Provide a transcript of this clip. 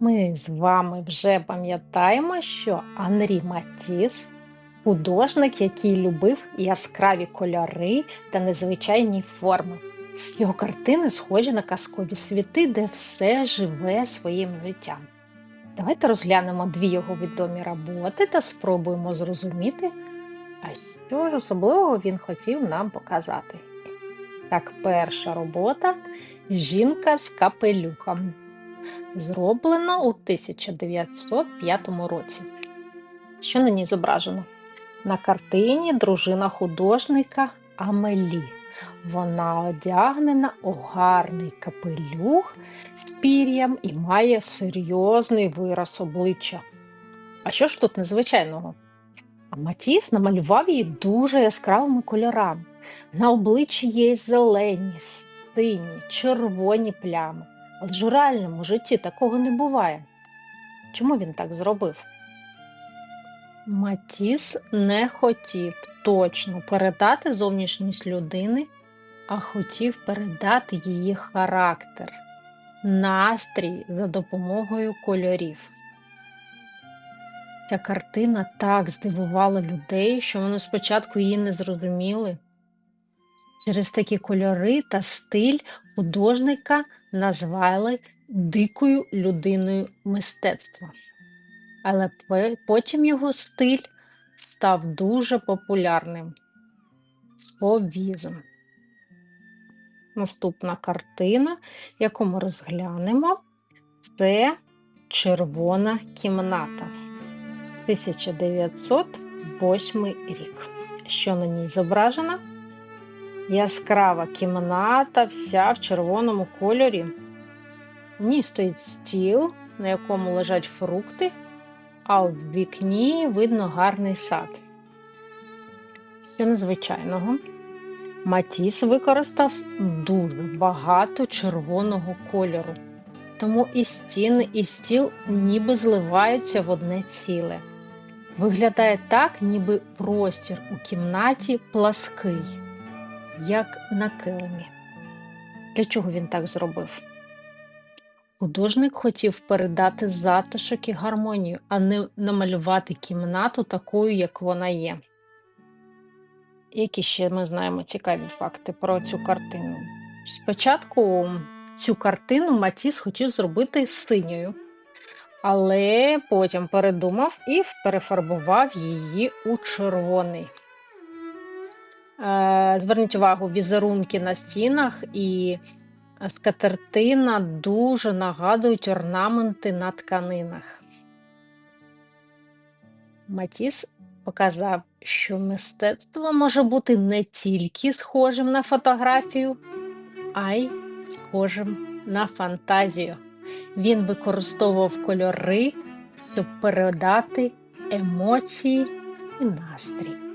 Ми з вами вже пам'ятаємо, що Анрі Матіс художник, який любив яскраві кольори та незвичайні форми. Його картини схожі на казкові світи, де все живе своїм життям. Давайте розглянемо дві його відомі роботи та спробуємо зрозуміти, а що ж особливого він хотів нам показати. Так, перша робота Жінка з капелюхом. Зроблено у 1905 році. Що на ній зображено? На картині дружина художника Амелі. Вона одягнена у гарний капелюх з пір'ям і має серйозний вираз обличчя. А що ж тут незвичайного? А Матіс намалював її дуже яскравими кольорами. На обличчі є зелені, сині, червоні плями. Ж у реальному житті такого не буває. Чому він так зробив? Матіс не хотів точно передати зовнішність людини, а хотів передати її характер, настрій за допомогою кольорів. Ця картина так здивувала людей, що вони спочатку її не зрозуміли. Через такі кольори та стиль художника назвали дикою людиною мистецтва. Але потім його стиль став дуже популярним фовізм. Наступна картина, яку ми розглянемо, це Червона кімната 1908 рік. Що на ній зображено? Яскрава кімната, вся в червоному кольорі. В ній стоїть стіл, на якому лежать фрукти, а в вікні видно гарний сад. Що незвичайного. Матіс використав дуже багато червоного кольору, тому і стіни, і стіл ніби зливаються в одне ціле. Виглядає так, ніби простір у кімнаті плаский, як на килимі. Для чого він так зробив? Художник хотів передати затишок і гармонію, а не намалювати кімнату такою, як вона є. Які ще ми знаємо цікаві факти про цю картину? Спочатку цю картину Матіс хотів зробити синьою, але потім передумав і перефарбував її у червоний. Е, Зверніть увагу, візерунки на стінах і скатертина дуже нагадують орнаменти на тканинах. Матіс показав, що мистецтво може бути не тільки схожим на фотографію, а й схожим на фантазію. Він використовував кольори, щоб передати емоції і настрій.